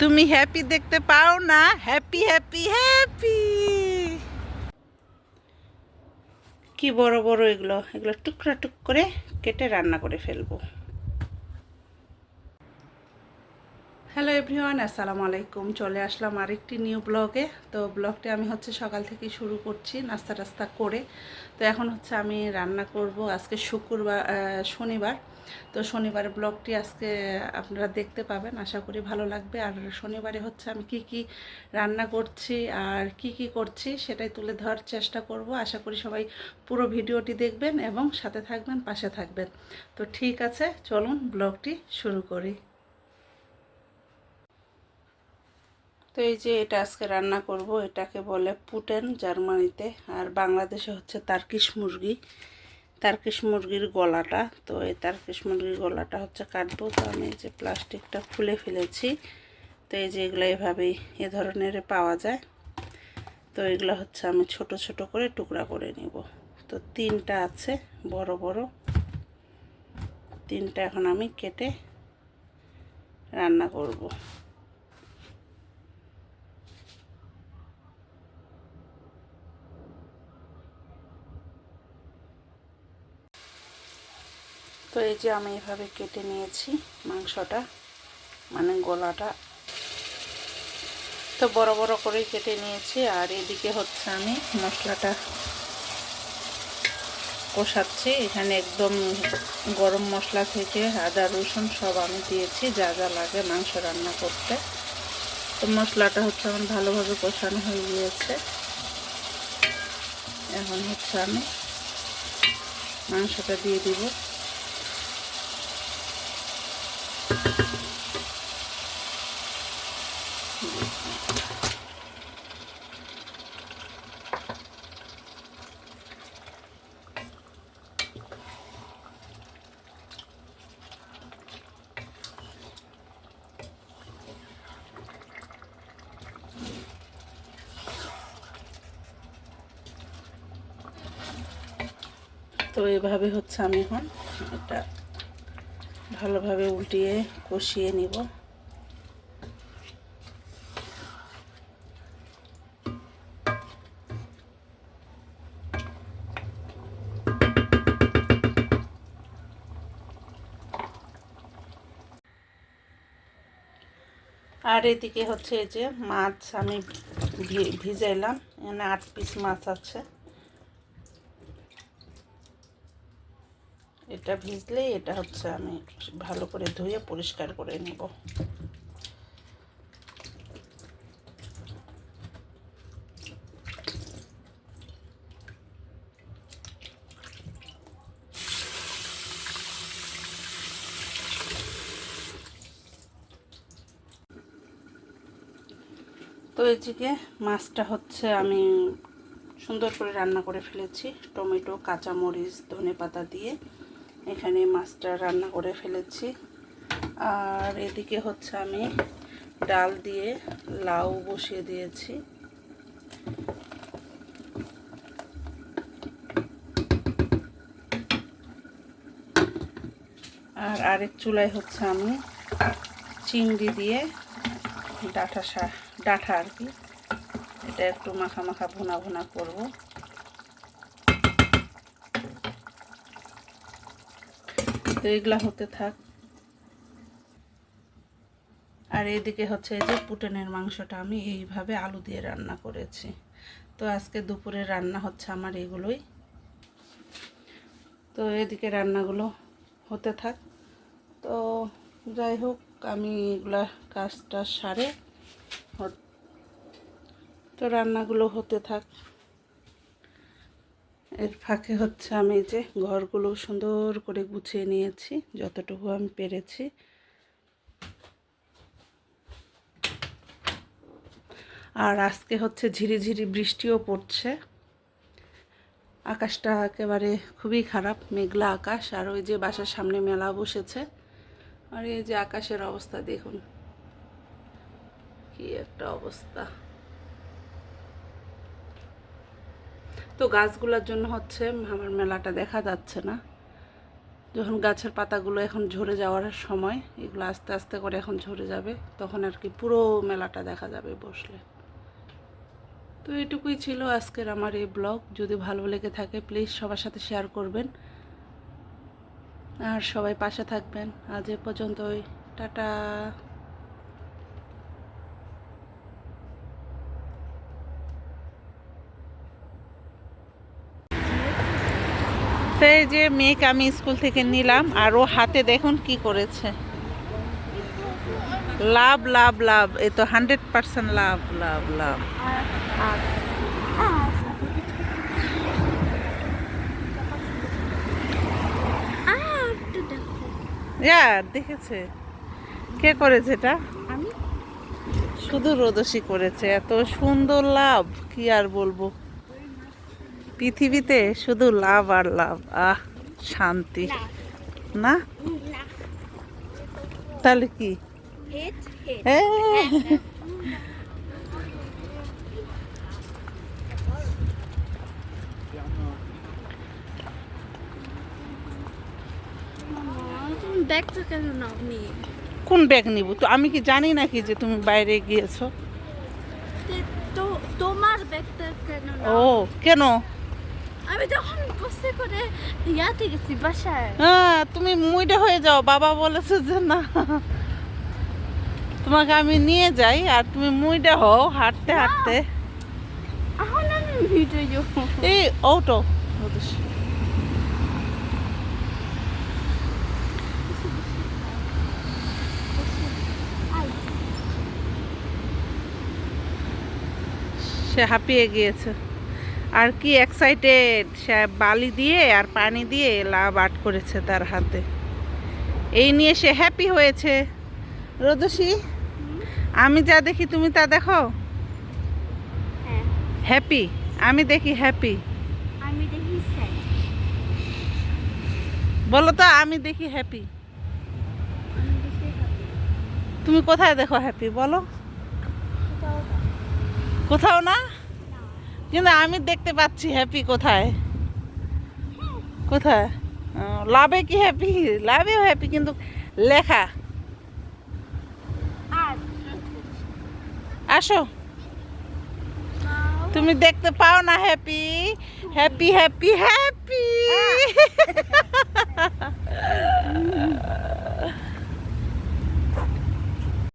তুমি হ্যাপি দেখতে পাও না? হ্যাপি হ্যাপি হ্যাপি কি বড় বড় এগুলো? এগুলো টুকরা টুক করে কেটে রান্না করে ফেলব। হ্যালো এভরিওয়ান আসসালামু আলাইকুম। চলে আসলাম আরেকটি নিউ ব্লগে তো ব্লগটি আমি হচ্ছে সকাল থেকে শুরু করছি, নাস্তা টাস্তা করে। তো এখন হচ্ছে আমি রান্না করব আজকে শুক্রবার শনিবার। তো শনিবারের ব্লগটি আজকে আপনারা দেখতে পাবেন, আশা করি ভালো লাগবে। আর শনিবারে হচ্ছে আমি কি কি রান্না করছি আর কি কি করছি সেটাই তুলে ধরার চেষ্টা করব। আশা করি সবাই পুরো ভিডিওটি দেখবেন এবং সাথে থাকবেন, পাশে থাকবেন। তো ঠিক আছে, চলুন ব্লগটি শুরু করি। তো এই যে এটা আজকে রান্না করব, এটাকে বলে পুটেন জার্মানিতে। আর বাংলাদেশে হচ্ছে তার্কিশ মুরগি। তার্কিশ মুরগির গলাটা। তো এই তার্কিশ মুরগির গলাটা হচ্ছে কাটবো। তো আমি যে প্লাস্টিকটা খুলে ফেলেছি। তো এই যে এগুলো এভাবেই এ ধরনের পাওয়া যায়। তো এগুলো হচ্ছে আমি ছোট ছোট করে টুকরা করে নিব। তো তিনটা আছে, বড় বড়। তিনটা এখন আমি কেটে রান্না করব। তো এই যে আমি এভাবে কেটে নিয়েছি মাংসটা মানে গলাটা। তো বড় বড় করে কেটে নিয়েছি, আর এদিকে হচ্ছে আমি মশলাটা কষাচ্ছি। এখানে একদম গরম মশলা থেকে আদা, রসুন সব আমি দিয়েছি, যা যা লাগে মাংস রান্না করতে। তো মশলাটা হচ্ছে আমার ভালোভাবে কষানো হয়ে গিয়েছে। এখন হচ্ছে আমি মাংসটা দিয়ে দিব। তো এভাবে হচ্ছে আমি এখন এটা ভালোভাবে উল্টিয়ে কষিয়ে নিব। আর এদিকে হচ্ছে এই যে মাছ আমি ভিজাইলাম। এখানে আট পিস মাছ আছে। এটা ভিজলে এটা হচ্ছে আমি ভালো করে ধুয়ে পরিষ্কার করে নেব। তো এদিকে মাছটা হচ্ছে আমি সুন্দর করে রান্না করে ফেলেছি, টমেটো, কাঁচামরিচ ধনে পাতা দিয়ে। এখানে মাছটা রান্না করে ফেলেছি। আর এদিকে হচ্ছে আমি ডাল দিয়ে লাউ বসিয়ে দিয়েছি। আর আরেক চুলায় হচ্ছে আমি চিংড়ি দিয়ে ডাঁটা শা ডাঁটা আর কি। এটা একটু মাখা মাখা ভুনা ভুনা করব। তো এগুলা হতে থাক। আর এইদিকে হচ্ছে এই যে পুটনের মাংসটা আমি এইভাবে আলু দিয়ে রান্না করেছি। তো আজকে দুপুরে রান্না হচ্ছে আমার এগুলোই। তো এদিকে রান্নাগুলো হতে থাক। তো যাই হোক, আমি এগুলা কাজটা সারে। তো রান্নাগুলো হতে থাক। এর ফাঁকে হচ্ছে আমি যে ঘরগুলো সুন্দর করে গুছিয়ে নিয়েছি, যতটুকু আমি পেরেছি। আর আজকে হচ্ছে ঝিরিঝিরি বৃষ্টিও পড়ছে। আকাশটা একেবারে খুবই খারাপ, মেঘলা আকাশ, আর ওই যে বাসার সামনে মেলা বসেছে। আর এই যে আকাশের অবস্থা দেখুন, কি একটা অবস্থা। তো গাছগুলোর জন্য হচ্ছে আমার মেলাটা দেখা যাচ্ছে না। যখন গাছের পাতাগুলো এখন ঝরে যাওয়ার সময়, এগুলো আস্তে আস্তে করে এখন ঝরে যাবে, তখন আর কি পুরো মেলাটা দেখা যাবে বসলে। তো এটুকুই ছিল আজকের আমার এই ব্লগ। যদি ভালো লেগে থাকে প্লিজ সবার সাথে শেয়ার করবেন। আর সবাই পাশে থাকবেন। আজ এ পর্যন্তই। টাটা। তো এই যে মেয়েকে আমি স্কুল থেকে নিলাম আর ও হাতে দেখুন কি করেছে। লাভ লাভ লাভ এ তো হান্ড্রেড পার্সেন্ট লাভ লাভ লাভ। দেখেছে। কে করেছে এটা? আমি? শুধু রোদসি করেছে এত সুন্দর লাভ কি আর বলব? পৃথিবীতে শুধু লাভ আর লাভ। আহ শান্তি। না। তাহলে কি? কেন ব্যাগ নিব? তো আমি কি জানি নাকি যে তুমি বাইরে গিয়েছো? তো তোমার ব্যাগটা কেন ও কেন? আমি যখন বসে করে ইয়াতে গেছি বাসায়। হ্যাঁ তুমি মুইটা হয়ে যাও বাবা বলেছে যে না। তোমাকে আমি নিয়ে যাই আর তুমি মুইটা হও হাঁটতে হাঁটতে। এখন আমি ভিডিও এই অটো সে হাঁপিয়ে গিয়েছে। আর কি এক্সাইটেড সে বালি দিয়ে আর পানি দিয়ে লাভ আট করেছে তার হাতে। এই নিয়ে সে হ্যাপি হয়েছে। রোদসী আমি যা দেখি তুমি তা দেখো? হ্যাঁ। হ্যাপি আমি দেখি হ্যাপি আমি দেখি বলো তো আমি দেখি হ্যাপি তুমি কোথায় দেখো হ্যাপি বলো। কোথাও না? কিন্তু আমি দেখতে পাচ্ছি হ্যাপি কোথায়? কোথায়? লাভে কি হ্যাপি লাভেও হ্যাপি কিন্তু লেখা। আসো। তুমি দেখতে পাও না হ্যাপি হ্যাপি হ্যাপি হ্যাপি